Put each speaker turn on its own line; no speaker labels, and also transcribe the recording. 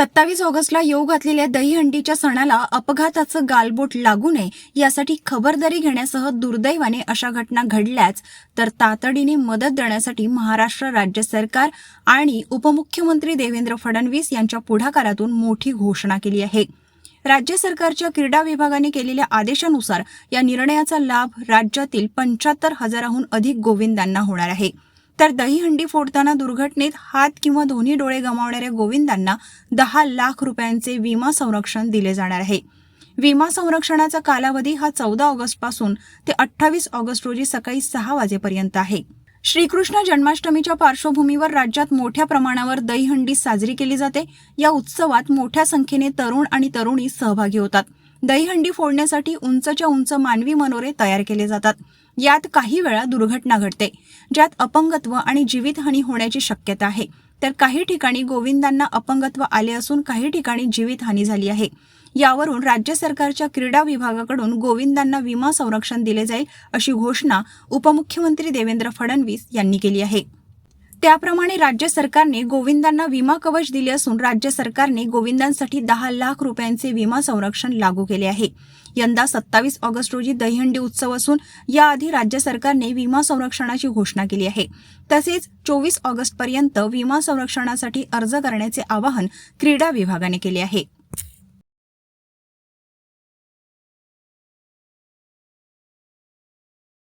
सत्तावीस ऑगस्टला येऊ घातलेल्या दहीहंडीच्या सणाला अपघाताचं गालबोट लागू नये यासाठी खबरदारी घेण्यासह दुर्दैवाने अशा घटना घडल्याच तर तातडीने मदत देण्यासाठी महाराष्ट्र राज्य सरकार आणि उपमुख्यमंत्री देवेंद्र फडणवीस यांच्या पुढाकारातून मोठी घोषणा केली आहे. राज्य सरकारच्या क्रीडा विभागाने केलेल्या आदेशानुसार या निर्णयाचा लाभ राज्यातील पंच्याहत्तर हजाराहून अधिक गोविंदांना होणार आहे. तर दहीहंडी फोडताना दुर्घटनेत हात किंवा दोन्ही डोळे गमावणाऱ्या गोविंदांना दहा लाख रुपयांचे विमा संरक्षण दिले जाणार आहे. विमा संरक्षणाचा कालावधी हा चौदा ऑगस्टपासून ते अठ्ठावीस ऑगस्ट रोजी सकाळी सहा वाजेपर्यंत आहे. श्रीकृष्ण जन्माष्टमीच्या पार्श्वभूमीवर राज्यात मोठ्या प्रमाणावर दहीहंडी साजरी केली जाते. या उत्सवात मोठ्या संख्येने तरुण आणि तरुणी सहभागी होतात. दहीहंडी फोडण्यासाठी उंचच्या उंच मानवी मनोरे तयार केले जातात. यात काही वेळा दुर्घटना घडते ज्यात अपंगत्व आणि जीवितहानी होण्याची शक्यता आहे. तर काही ठिकाणी गोविंदांना अपंगत्व आले असून काही ठिकाणी जीवितहानी झाली आहे. यावरून राज्य सरकारच्या क्रीडा विभागाकडून गोविंदांना विमा संरक्षण दिले जाईल अशी घोषणा उपमुख्यमंत्री देवेंद्र फडणवीस यांनी केली आहे. त्याप्रमाणे राज्य सरकारने गोविंदांना विमा कवच दिले असून राज्य सरकारने गोविंदांसाठी दहा लाख रुपयांचे विमा संरक्षण लागू केले आहे. यंदा सत्तावीस ऑगस्ट रोजी दहीहंडी उत्सव असून याआधी राज्य सरकारने विमा संरक्षणाची घोषणा केली आहे. तसेच चोवीस ऑगस्टपर्यंत विमा संरक्षणासाठी अर्ज करण्याचे आवाहन क्रीडा विभागाने केले आहे.